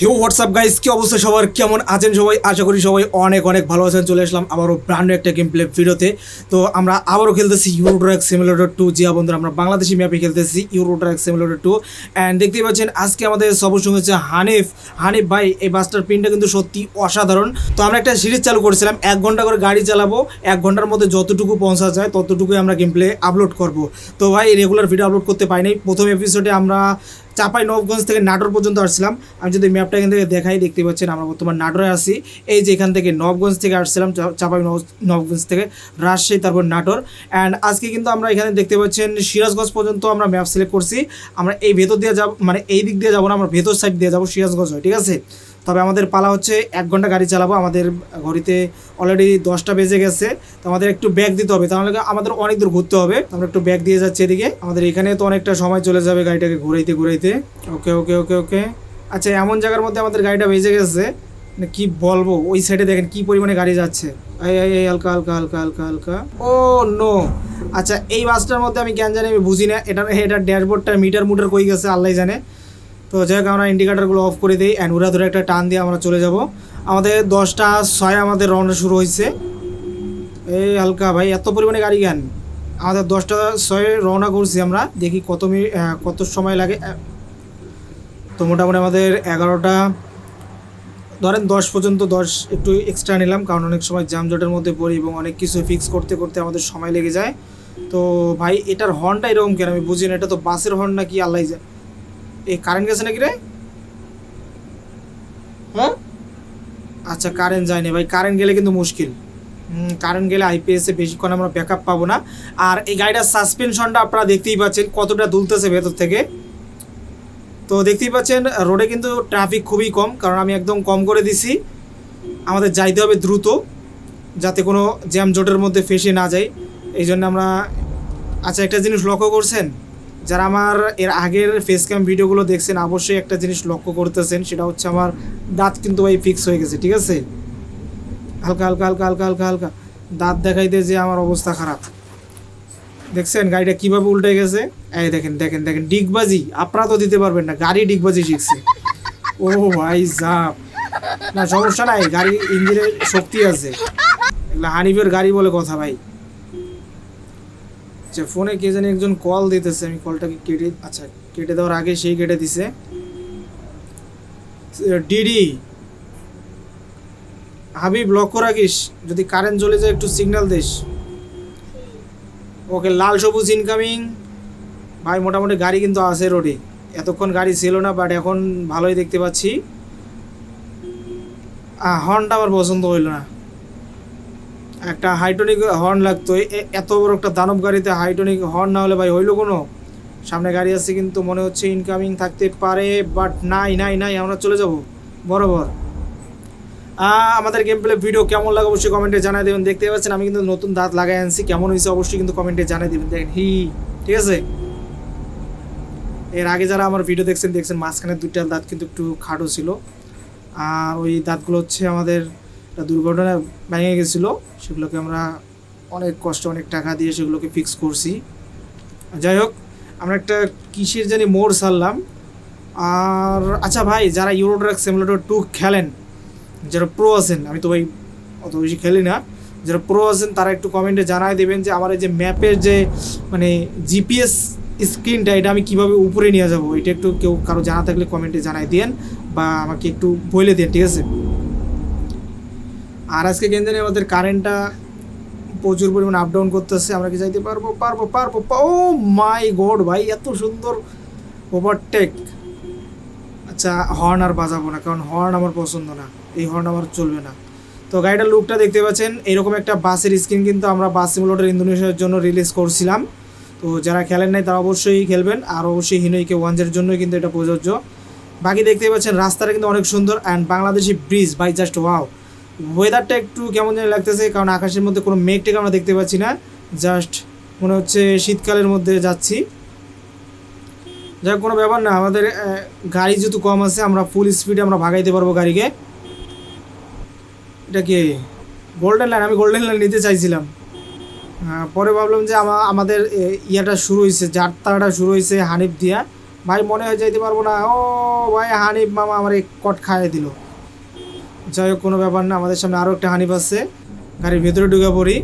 Hugh WhatsApp guys কি অবস্থা সবার? কেমন আছেন সবাই? আশা করি সবাই অনেক অনেক ভালো আছেন। চলে আসলাম আবারও ব্র্যান্ড একটা গেম প্লে ভিডিওতে। তো আমরা আবারও খেলতেছি ইউরো ট্র্যাক সিমিলেটর টু জিয়া বন্ধুরা, আমরা বাংলাদেশি ম্যাপে খেলতেছি Euro Truck Simulator two and দেখতেই পাচ্ছেন, আজকে আমাদের সবার সঙ্গে হচ্ছে হানিফ হানিফ ভাই, এই বাসটার পিনটা কিন্তু সত্যি অসাধারণ। তো আমরা একটা সিরিজ চালু করেছিলাম, এক ঘণ্টা করে গাড়ি চালাবো। এক ঘণ্টার মধ্যে যতটুকু পৌঁছা যায়, ততটুকুই আমরা গেম প্লে আপলোড করব। তো ভাই রেগুলার ভিডিও আপলোড করতে পারিনি প্রথম এপিসোডে আমরা চাপাই নবগঞ্জ থেকে নাটোর পর্যন্ত আসছিলাম। আমি যদি ম্যাপটা এখান থেকে দেখাই, দেখতে পাচ্ছেন আমরা বর্তমান নাটোরে আসি এই যে এখান থেকে নবগঞ্জ থেকে আসছিলাম চাপাই নব- নবগঞ্জ থেকে রাজশাহী, তারপর নাটোর। অ্যান্ড আজকে কিন্তু আমরা এখানে দেখতে পাচ্ছেন সিরাজগঞ্জ পর্যন্ত আমরা ম্যাপ সিলেক্ট করছি। আমরা এই ভেতর দিয়ে যাব মানে এই দিক দিয়ে যাব না, আমরা ভেতর সাইড দিয়ে যাব সিরাজগঞ্জ হয়, ঠিক আছে? তবে আমাদের পালা হচ্ছে এক ঘণ্টা গাড়ি চালাবো, আমাদের ঘড়িতে অলরেডি দশটা বেজে গেছে, তো আমাদের একটু ব্যাগ দিতে হবে। তাহলে আমাদের অনেক দূর ঘুরতে হবে, আমরা একটু ব্যাগ দিয়ে যাচ্ছি এদিকে। আমাদের এখানে তো অনেকটা সময় চলে যাবে গাড়িটাকে ঘুরাইতে ঘুরাইতে। ওকে ওকে ওকে ওকে আচ্ছা এমন জায়গার মধ্যে আমাদের গাড়িটা বেজে গেছে মানে কি বলব, ওই সাইডে দেখেন কি পরিমাণে গাড়ি যাচ্ছে। এই হালকা হালকা হালকা হালকা হালকা। ও নো আচ্ছা এই বাসটার মধ্যে আমি জ্ঞান জানি আমি বুঝি না, এটা এটার ড্যাশবোর্ডটা মিটার মুটার কই গেছে আল্লাহ জানে। তো যাই হোক, আমরা ইন্ডিকেটারগুলো অফ করে দিই অ্যান্ড উড়া ধরে একটা টান দিয়ে আমরা চলে যাব। আমাদের দশটা ছয় আমাদের রওনা শুরু হয়েছে। এই হালকা ভাই, এত পরিমাণে গাড়ি কেন? আমাদের দশটা ছয় রওনা করছি আমরা, দেখি কত মিনিট কত সময় লাগে। তো মোটামুটি আমাদের এগারোটা, ধরেন দশ পর্যন্ত দশ একটু এক্সট্রা নিলাম, কারণ অনেক সময় জামজটের মধ্যে পড়ি এবং অনেক কিছু ফিক্স করতে করতে আমাদের সময় লেগে যায়। তো ভাই, এটার হর্নটা এরকম কেন? আমি বুঝি না, এটা তো বাসের হর্ন নাকি? আল্লাহ যায় এই কারেন্ট গেছে নাকি রে? হ্যাঁ? আচ্ছা কারেন্ট যায়নি। ভাই কারেন্ট গেলে কিন্তু মুশকিল। কারেন্ট গেলে আইপিএসে বেশিক্ষণ আমরা ব্যাকআপ পাবো না। আর এই গাড়িটার সাসপেনশনটা আপনারা দেখতেই পাচ্ছেন কতটা দুলতেছে ভেতর থেকে। তো দেখতেই পাচ্ছেন রোডে কিন্তু ট্রাফিক খুবই কম, কারণ আমি একদম কম করে দিছি। আমাদের যাইতে হবে দ্রুত, যাতে কোনো জ্যাম জোটের মধ্যে ফেসে না যায়। এই জন্য আমরা আচ্ছা একটা জিনিস লক্ষ্য করছেন? যারা আমার এর আগের ফেস ক্যাম ভিডিওগুলো দেখছেন, অবশ্যই একটা জিনিস লক্ষ্য করতেছেন, সেটা হচ্ছে আমার দাঁত কিন্তু ভাই ফিক্স হয়ে গেছে, ঠিক আছে? হালকা হালকা হালকা হালকা হালকা হালকা। দাঁত দেখাইতে যে আমার অবস্থা খারাপ। দেখছেন গাড়িটা কীভাবে উল্টে গেছে? এই দেখেন দেখেন দেখেন, ডিগবাজি, আপনারা তো দিতে পারবেন না, গাড়ি ডিগবাজি শিখছে। ও ভাই জাপ না, সমস্যা নাই গাড়ি ইঞ্জিনের শক্তি আছে। হানিফের গাড়ি বলে কথা ভাই। আচ্ছা ফোনে কে জানি একজন কল দিতেছে, আমি কলটাকে কেটে আচ্ছা কেটে দেওয়ার আগে সেই কেটে দিছে। ডিডি, হাবিব করে রাখিস, যদি কারেন্ট চলে যায় একটু সিগন্যাল দিস। ওকে, লাল সবুজ ইনকামিং ভাই, মোটামুটি গাড়ি কিন্তু আছে রোডে এতক্ষণ গাড়ি ছিল না বাট এখন ভালোই দেখতে পাচ্ছি। হর্নটা আমার পছন্দ হইল না। একটা হাইটনিক হর্ন লাগতো। এত বড় একটা দানব গাড়িতে হাইটনিক হর্ন না হলে ভাই হইল কোনো? সামনে গাড়ি আছে কিন্তু মনে হচ্ছে ইনকামিং থাকতে পারে বাট নাই নাই নাই, আমরা চলে যাব। বরাবর। আমাদের গেম প্লে ভিডিও কেমন লাগে অবশ্যই কমেন্টে জানাই দেবেন। দেখতে পাচ্ছেন, আমি কিন্তু নতুন দাঁত লাগাই আনছি। কেমন হয়েছে অবশ্যই কিন্তু কমেন্টে জানাই দেবেন। দেখেন, হি, ঠিক আছে? এর আগে যারা আমার ভিডিও দেখছেন দেখছেন, মাঝখানে দুইটা দাঁত কিন্তু একটু খাটো ছিল। আর ওই দাঁতগুলো হচ্ছে আমাদের একটা দুর্ঘটনা ভেঙে গেছিল, সেগুলোকে আমরা অনেক কষ্ট অনেক টাকা দিয়ে সেগুলোকে ফিক্স করছি। যাই হোক, আমরা একটা কিসের জানি মোড় সারলাম আর আচ্ছা ভাই, যারা ইউরোট্রাক সিমুলেটর টু খেলেন, যারা প্রো আছেন, আমি তো ভাই অত বেশি খেলি না, যারা প্রো আছেন, তারা একটু কমেন্টে জানাই দেবেন যে আমার এই যে ম্যাপের যে মানে জিপিএস স্ক্রিনটা এটা আমি কীভাবে উপরে নিয়ে যাব? এটা একটু কেউ কারও জানা থাকলে কমেন্টে জানাই দেন বা আমাকে একটু বলে দেন ঠিক আছে? আর আজকে কেন আমাদের কারেন্টটা প্রচুর পরিমাণে আপ ডাউন করতেছে, আমরা কি যাইতে পারব? পারব পারব ও মাই গড ভাই, এত সুন্দর ওভারটেক আচ্ছা হর্ন আর বাজাবো না, কারণ হর্ন আমার পছন্দ না, এই হর্ন আমার চলবে না। তো গাড়িটার লুকটা দেখতে পাচ্ছেন, এরকম একটা বাসের স্ক্রিন কিন্তু আমরা বাস সিমুলেটর ইন্দোনেশিয়ার জন্য রিলিজ করছিলাম। তো যারা খেলেন নাই, তারা অবশ্যই খেলবেন, আর অবশ্যই হিনোইকে ওয়ানজের জন্যই কিন্তু এটা প্রযোজ্য। বাকি দেখতে পাচ্ছেন, রাস্তাটা কিন্তু অনেক সুন্দর and Bangladeshi bridge by just wow ওয়েদারটা একটু কেমন যেন লাগতেছে, কারণ আকাশের মধ্যে কোনো মেঘ আমরা দেখতে পাচ্ছি না। জাস্ট মনে হচ্ছে শীতকালের মধ্যে যাচ্ছি। যাক, কোনো ব্যাপার না, আমাদের গাড়ি যেহেতু কম আছে, আমরা ফুল স্পিডে আমরা ভাগাইতে পারব গাড়িকে। এটা কি গোল্ডেন লাইন আমি গোল্ডেন লাইন নিতে চাইছিলাম। পরে ভাবলাম যে আমা- আমাদের ইয়াটা শুরু হয়েছে যাত্রাটা শুরু হয়েছে হানিফ দিয়া। ভাই, মনে হয় যাইতে পারব না। ও ভাই, হানিফ মামা আমার এই কট খাইয়ে দিল। যাই হোক, কোনো ব্যাপার না, আমাদের সামনে আরও একটা হানিফ আছে। গাড়ির ভেতরে ঢুকে পড়ি।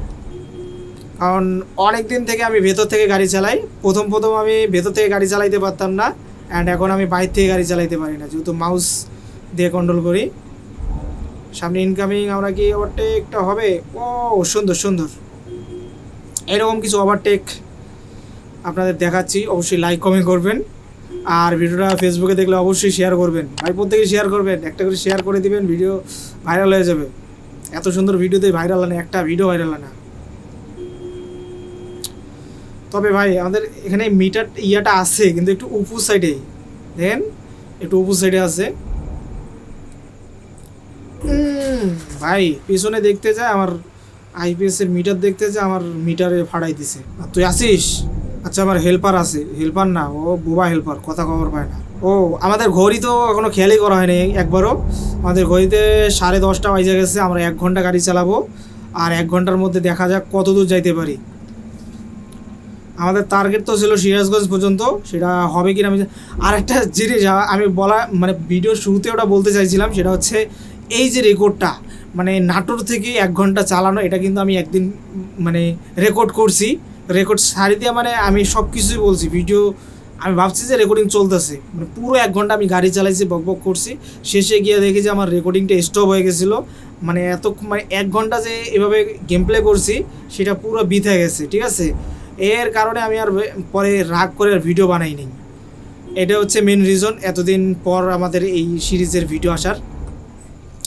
কারণ অনেক দিন থেকে আমি ভেতর থেকে গাড়ি চালাই। প্রথম প্রথম আমি ভেতর থেকে গাড়ি চালাইতে পারতাম না। অ্যান্ড এখন আমি বাইর থেকে গাড়ি চালাইতে পারি না। যেহেতু মাউস দিয়ে কন্ট্রোল করি। সামনে ইনকামিং আমরা কি ওভারটেকটা হবে? ও, সুন্দর সুন্দর। এরকম কিছু ওভারটেক আপনাদের দেখাচ্ছি। অবশ্যই লাইক কমেন্ট করবেন। আর ভিডিওটা ফেসবুকে দেখলে অবশ্যই শেয়ার করবেন। ভাই, প্রত্যেকে শেয়ার করবেন, একটা করে শেয়ার করে দিবেন ভিডিও ভাইরাল হয়ে যাবে। এত সুন্দর ভিডিওতে ভাইরাল না, একটা ভিডিও ভাইরাল না। তবে ভাই, আমাদের এখানে মিটার ইয়াটা আছে, কিন্তু একটু উপর সাইডে দেখেন, একটু উপর সাইডে আছে। ভাই, পিছনে দেখতে যায় আমার আইপিএস এর মিটার দেখতে যায় আমার মিটারে ফাড়াই দিছে। আর তুই আসিস আচ্ছা আমার হেল্পার আছে। হেল্পার না, ও বোবা হেল্পার কথা খবর পায় না। ও, আমাদের ঘড়ি তো এখনও খেয়ালই করা হয়নি একবারও। আমাদের ঘড়িতে সাড়ে দশটা বাজে গেছে, আমরা এক ঘণ্টা গাড়ি চালাবো। আর এক ঘণ্টার মধ্যে দেখা যাক কত দূর যাইতে পারি। আমাদের টার্গেট তো ছিল সিরাজগঞ্জ পর্যন্ত, সেটা হবে কিনা আমি আর একটা জিনিস আমি বলা মানে ভিডিও শুরুতে ওটা বলতে চাইছিলাম, সেটা হচ্ছে এই যে রেকর্ডটা মানে নাটোর থেকে এক ঘণ্টা চালানো, এটা কিন্তু আমি একদিন মানে রেকর্ড করছি। রেকর্ড সারি দিয়ে মানে আমি সব কিছুই বলছি ভিডিও আমি ভাবছি যে রেকর্ডিং চলতেছে। মানে পুরো এক ঘণ্টা আমি গাড়ি চালাইছি, বক বক করছি। শেষে গিয়ে দেখি যে আমার রেকর্ডিংটা স্টপ হয়ে গেছিল। মানে এত মানে এক ঘণ্টা যে এভাবে গেম প্লে করছি, সেটা পুরো বিথে গেছে, ঠিক আছে? এর কারণে আমি আর পরে রাগ করে আর ভিডিও বানাইনি এটা হচ্ছে মেন রিজন এতদিন পর আমাদের এই সিরিজের ভিডিও আসার।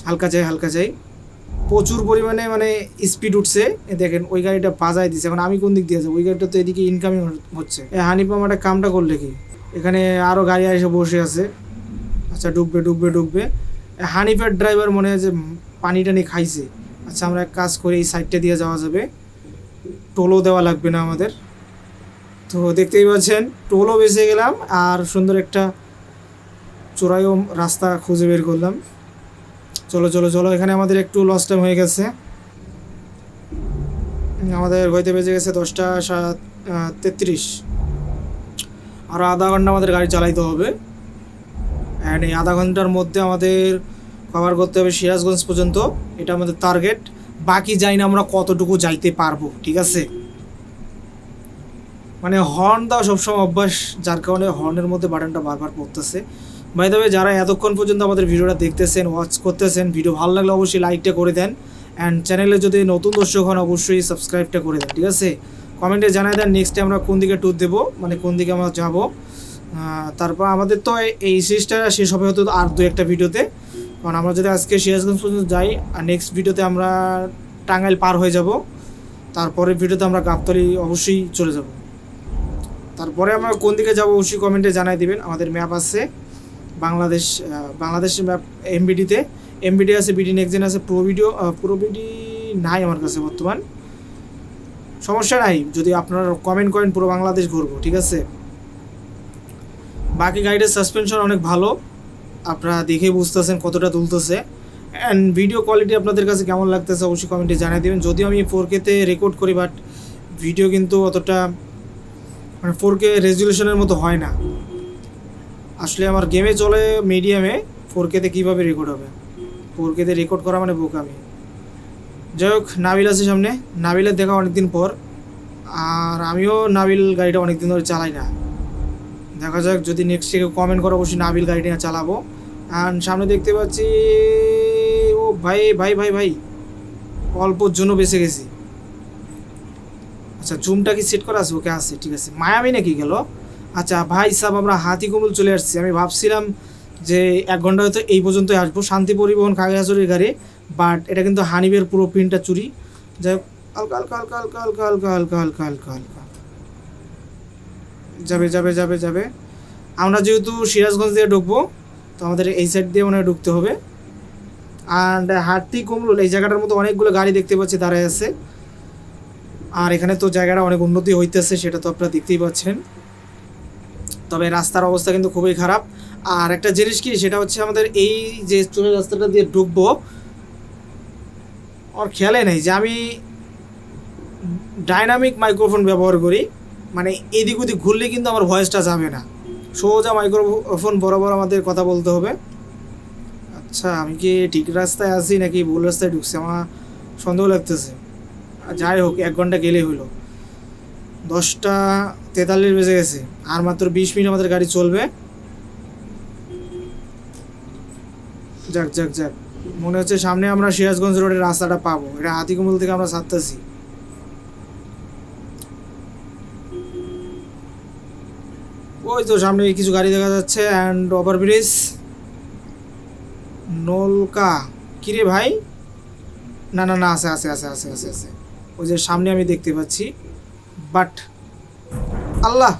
হালকা যাই হালকা যাই। প্রচুর পরিমাণে মানে স্পিড উঠছে। দেখেন, ওই গাড়িটা বাজায় দিচ্ছে এখন আমি কোন দিক দিয়ে যাব? ওই গাড়িটা তো এদিকে ইনকামিং হচ্ছে। হানিফ মামাটা কামটা করলে কি? এখানে আরও গাড়ি এসে বসে আছে। আচ্ছা ডুববে ডুববে ডুববে। হানিফের ড্রাইভার মনে হয় যে পানি টানি খাইছে। আচ্ছা আমরা এক কাজ করি, এই সাইডটা দিয়ে যাওয়া যাবে। টোলও দেওয়া লাগবে না আমাদের। তো দেখতেই পাচ্ছেন, টোলও বেঁচে গেলাম আর সুন্দর একটা চোরাইও রাস্তা খুঁজে বের করলাম। চলো চলো চলো, এখানে আমাদের একটু লস টাইম হয়ে গেছে। আমাদের হইতে বেজে গেছে দশটা সাত তেত্রিশ। আরও আধা ঘণ্টা আমাদের গাড়ি চালাইতে হবে। অ্যান্ড এই আধা ঘণ্টার মধ্যে আমাদের কভার করতে হবে সিরাজগঞ্জ পর্যন্ত। এটা আমাদের টার্গেট বাকি যাই না আমরা কতটুকু যাইতে পারব, ঠিক আছে? মানে হর্ন দেওয়া সবসময় অভ্যাস, যার কারণে হর্নের মধ্যে বাটনটা বারবার পড়তেছে। বাই তবে যারা এতক্ষণ পর্যন্ত আমাদের ভিডিওটা দেখতেছেন ওয়াচ করতেছেন ভিডিও ভালো লাগলে অবশ্যই লাইকটা করে দেন। অ্যান্ড চ্যানেলে যদি নতুন দর্শক হন, অবশ্যই সাবস্ক্রাইবটা করে দেন, ঠিক আছে? কমেন্টে জানাই দেন নেক্সটে আমরা কোন দিকে ট্যুর দেবো মানে কোন দিকে আমরা যাব। তারপর আমাদের তো এই- এই সিরিজটা শেষ হবে হয়তো আর দু একটা ভিডিওতে। কারণ আমরা যদি আজকে সিরাজগঞ্জ পর্যন্ত যাই, আর নেক্সট ভিডিওতে আমরা টাঙ্গাইল পার হয়ে যাব তারপরের ভিডিওতে আমরা গাবতলি অবশ্যই চলে যাব। তারপরে আমরা কোন দিকে যাব, অবশ্যই কমেন্টে জানাই দিবেন, আমাদের ম্যাপ আছে। বাংলাদেশ ম্যাপ এমবিডিতে এমবিডি আছে বিডি নেক্সট আছে প্রো ভিডিও প্রো বিডি নাই আমার কাছে বর্তমান। সমস্যা নাই, যদি আপনারা কমেন্ট করেন, পুরো বাংলাদেশ ঘুরবো, ঠিক আছে? বাকি গাড়িটার সাসপেনশন অনেক ভালো, আপনারা দেখে বুঝতেছেন কতটা তুলতেছে অ্যান্ড ভিডিও কোয়ালিটি আপনাদের কাছে কেমন লাগতেছে, অবশ্যই কমেন্টে জানিয়ে দেবেন। যদিও আমি ফোর কেতে রেকর্ড করি বাট ভিডিও কিন্তু অতটা মানে ফোর কে রেজুলেশনের মতো হয় না। আসলে আমার গেমে চলে মিডিয়ামে ফোর কেতে কীভাবে রেকর্ড হবে? ফোর কেতে রেকর্ড করা মানে বোকামি যাই হোক, নাবিল আছে সামনে। নাবিলের দেখা অনেকদিন পর। আর আমিও নাবিল গাড়িটা অনেকদিন ধরে চালাই না। দেখা যাক যদি নেক্সট কেউ কমেন্ট করে, অবশ্যই নাবিল গাড়িটা চালাবো। অ্যান্ড সামনে দেখতে পাচ্ছি, ও ভাই ভাই ভাই ভাই। অল্পর জন্য বেঁচে গেছি। আচ্ছা জুমটা কি সেট করা আছে? ওকে আছে, ঠিক আছে। মায়ামি নাকি গেল? আচ্ছা ভাই সাহেব আমরা হাতি কমল চলে আসছি। আমি ভাবছিলাম যে এক ঘণ্টা হয়তো এই পর্যন্তই আসব। শান্তি পরিবহন খাগড়াছড়ির গাড়ি বাট এটা কিন্তু হানিবের পুরো প্রিন্টটা চুরি। যাই হোক, হালকা হালকা হালকা হালকা হালকা হালকা হালকা হালকা হালকা হালকা। যাবে যাবে যাবে যাবে। আমরা যেহেতু সিরাজগঞ্জ দিয়ে ঢুকবো তো আমাদের এই সাইড দিয়ে মনে হয় ঢুকতে হবে। অ্যান্ড হাতি কমলুল এই জায়গাটার মতো অনেকগুলো গাড়ি দেখতে পাচ্ছি দাঁড়ায় আছে। আর এখানে তো জায়গাটা অনেক উন্নতি হইতেছে সেটা তো আপনারা দেখতেই পাচ্ছেন। তবে রাস্তার অবস্থা কিন্তু খুবই খারাপ। আর একটা জিনিস কি, সেটা হচ্ছে আমাদের এই যে চোরের রাস্তাটা দিয়ে ঢুকবো, ওর খেয়ালে নেই যে আমি ডাইনামিক মাইক্রোফোন ব্যবহার করি। মানে এদিক ওদিক ঘুরলে কিন্তু আমার ভয়েসটা যাবে না। সোজা মাইক্রোফোন বরাবর আমাদের কথা বলতে হবে। আচ্ছা আমি কি ঠিক রাস্তায় আছি নাকি ভুল রাস্তায় ঢুকছি? আমার সন্দেহ লাগতেছে। যাই হোক, এক ঘণ্টা গেলেই হইল দশটা তেতাল্লিশ বেজে গেছে। আর মাত্র বিশ মিনিট আমাদের গাড়ি চলবে। যাক যাক যাক। মনে হচ্ছে সামনে আমরা সিরাজগঞ্জ রোডের রাস্তাটা পাবো। এটা হাতিকুমল থেকে আমরা ছাড়তেছি। ওই তো সামনে কিছু গাড়ি দেখা যাচ্ছে অ্যান্ড ওভারব্রিজ নলকা। কিরে ভাই? না না না, আছে আছে আছে আছে আছে আছে। ওই যে সামনে আমি দেখতে পাচ্ছি। বাট আল্লাহ,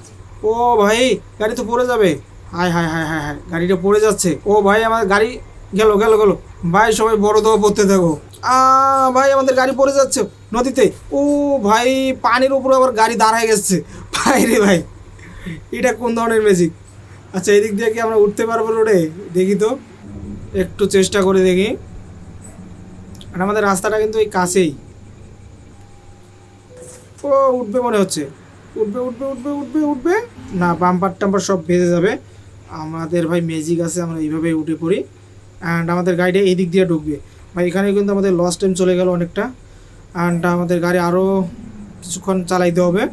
ও ভাই, গাড়ি তো পড়ে যাবে। হায় হায় হায় হায় হায়, গাড়িটা পড়ে যাচ্ছে। ও ভাই আমার গাড়ি গেল গেল গেল। ভাই, সবাই বড় দেওয়া পড়তে থাকো। আ, ভাই, আমাদের গাড়ি পড়ে যাচ্ছে নদীতে। ও ভাই, পানির উপরে আবার গাড়ি দাঁড়ায় গেছে। ভাই রে ভাই, এটা কোন ধরনের ম্যাজিক আচ্ছা এদিক দিয়ে কি আমরা উঠতে পারব রোডে দেখি তো, একটু চেষ্টা করে দেখি। আর আমাদের রাস্তাটা কিন্তু এই কাছেই। ও উঠবে মনে হচ্ছে। উঠবে উঠবে উঠবে উঠবে উঠবে। না বাম্পার টাম্পার সব বেজে যাবে। আমাদের ভাই ম্যাজিক আছে, আমরা এইভাবেই উঠে পড়ি। অ্যান্ড আমাদের গাড়িটা এই দিক দিয়ে ঢুকবে। ভাই এখানে কিন্তু আমাদের লস টাইম চলে গেল অনেকটা। অ্যান্ড আমাদের গাড়ি আরও কিছুক্ষণ চালাইতে হবে।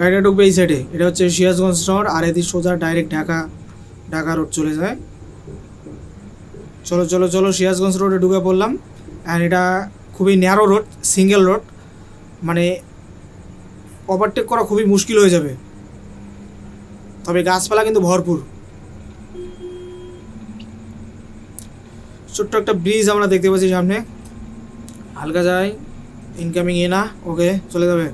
গাড়িটা ঢুকবে এই সাইডে এটা হচ্ছে সিরাজগঞ্জ শহর, আর এদিকে সোজা ডাইরেক্ট ঢাকা ঢাকা রোড চলে যায়। চলো চলো চলো, সিরাজগঞ্জ রোডে ঢুকে পড়লাম। অ্যান্ড এটা খুবই ন্যারো রোড সিঙ্গেল রোড মানে ওভারটেক করা খুবই মুশকিল হয়ে যাবে। তবে গাছপালা কিন্তু ভরপুর। ছোট্ট একটা ব্রিজ আমরা দেখতে পাচ্ছি সামনে। হালকা যায় ইনকামিং এ না, ওকে, চলে যাবে।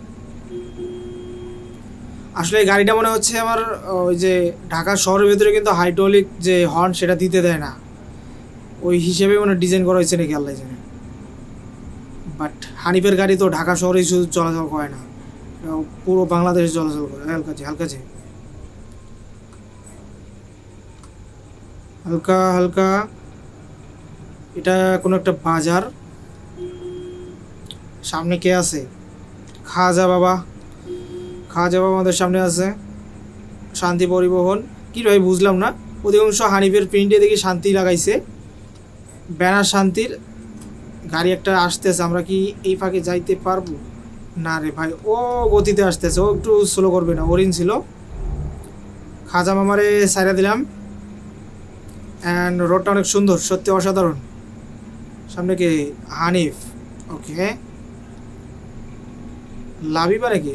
আসলে এই গাড়িটা মনে হচ্ছে আমার ওই যে ঢাকা শহরের ভিতরে কিন্তু হাইড্রোলিক যে হর্ন সেটা দিতে দেয় না। ওই হিসেবে মানে ডিজাইন করা হয়েছে নাকি, আল্লাহ জানে। বাট হানিফের গাড়ি তো ঢাকা শহরেই শুধু চলাচল করে না। পুরো বাংলাদেশে চলাচল করে হালকাছে হালকাছে হালকা হালকা এটা কোনো একটা বাজার। সামনে কে আছে? খাজা বাবা। খাজা বাবা আমাদের সামনে আছে। শান্তি পরিবহন। কি ভাই, বুঝলাম না। অধিকাংশ হানিফের প্রিন্টে দেখি শান্তি লাগাইছে। ব্যানার শান্তির গাড়ি একটা আসতেছে, আমরা কি এই ফাঁকে যাইতে পারব? না রে ভাই, ও গতিতে আসতেছে, ও একটু স্লো করবে না ওরিন ছিল। খাজা মামারে সাইরা দিলাম। অ্যান্ড রোডটা অনেক সুন্দর, সত্যি অসাধারণ। সামনে কি হানিফ? ওকে লাভিবা নাকি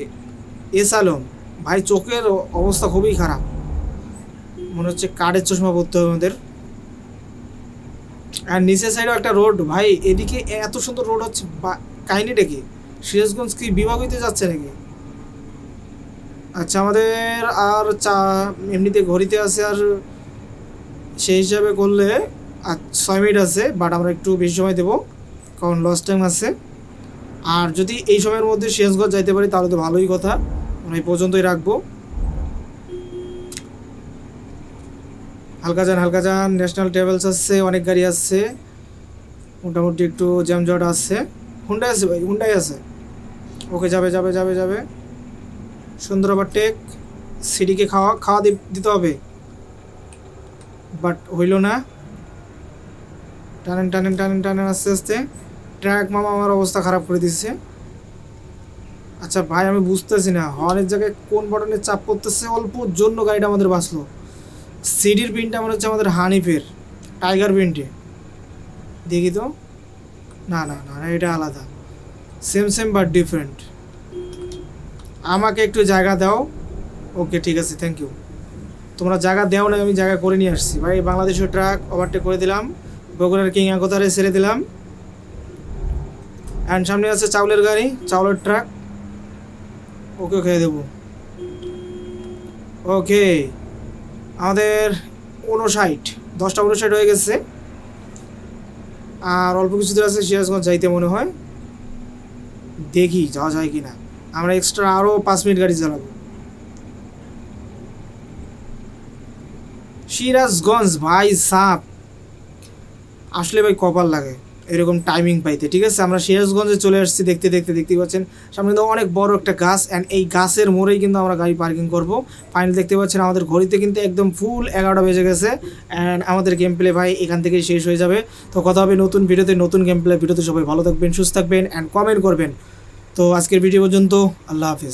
এস আলম, ভাই চোখের অবস্থা খুবই খারাপ। মনে হচ্ছে কাঠের চশমা পরতে হবে আমাদের। আর নিচের সাইডেও একটা রোড ভাই, এদিকে এত সুন্দর রোড হচ্ছে কাহিনীটা কি? সিরাজগঞ্জ কি বিভাগ হইতে যাচ্ছে নাকি? আচ্ছা আমাদের আর চা, এমনিতে ঘড়িতে আছে আর সেই হিসাবে করলে আর ছয় মিনিট আছে বাট আমরা একটু বেশি সময় দেবো, কারণ লস টাইম আছে। আর যদি এই সময়ের মধ্যে সিরাজগঞ্জ যাইতে পারি, তাহলে তো ভালোই কথা, আমরা এই পর্যন্তই রাখব। হালকা যান হালকা যান ন্যাশনাল ট্রাভেলস আসছে অনেক গাড়ি আসছে মোটামুটি একটু জ্যামজট আছে। হুন্ডাই আছে ভাই হুন্ডাই আছে? ওকে যাবে যাবে যাবে যাবে। সুন্দর টেক সিডিকে খাওয়া খাওয়া দিতে হবে। বাট হইল না। টানেন টানেন টানেন টানেন আস্তে আস্তে। ট্র্যাক মামা আমার অবস্থা খারাপ করে দিচ্ছে আচ্ছা ভাই আমি বুঝতেছি না। হর্নের জায়গায় কোন বটনে চাপ পড়তেছে? অল্পর জন্য গাড়িটা আমাদের বাঁচলো। সিডির পিনটা মনে হচ্ছে আমাদের হানিফের। টাইগার পিনটে দেখি তো। না না না, এটা আলাদা। সেম সেম বাট ডিফারেন্ট আমাকে একটু জায়গা দাও। ওকে ঠিক আছে থ্যাংক ইউ তোমরা জায়গা দেও না, আমি জায়গা করে নিয়ে আসছি। ভাই, বাংলাদেশের ট্রাক ওভারটেক করে দিলাম। বগুড়ার কিং একতারে ছেড়ে দিলাম। অ্যান্ড সামনে আছে চাউলের গাড়ি, চাউলের ট্রাক ওকে খেয়ে দেবো। ওকে আমাদের উনষাট দশটা উনষাট হয়ে গেছে। আর অল্প কিছু দূর আছে সিরাজগঞ্জ যাইতে মনে হয়। দেখি যাওয়া যায় কি না আমরা এক্সট্রা আরও পাঁচ মিনিট গাড়ি চালাবো। সিরাজগঞ্জ, ভাই সাপ আসলে ভাই কপাল লাগে। এরকম টাইমিং পাইতে, ঠিক আছে? আমরা সিরাজগঞ্জে চলে আসছি, দেখতে দেখতে দেখতে পাচ্ছেন, সামনে কিন্তু অনেক বড় একটা গাছ অ্যান্ড এই গাছের মোড়েই কিন্তু আমরা গাড়ি পার্কিং করব। ফাইনাল দেখতে পাচ্ছেন আমাদের ঘড়িতে কিন্তু একদম ফুল এগারোটা বেজে গেছে অ্যান্ড আমাদের গেম প্লে ভাই এখান থেকেই শেষ হয়ে যাবে। তো কথা হবে নতুন ভিডিওতে, নতুন গেম প্লে ভিডিওতে, সবাই ভালো থাকবেন, সুস্থ থাকবেন অ্যান্ড কমেন্ট করবেন। তো আজকের ভিডিও পর্যন্ত, আল্লাহ হাফিজ।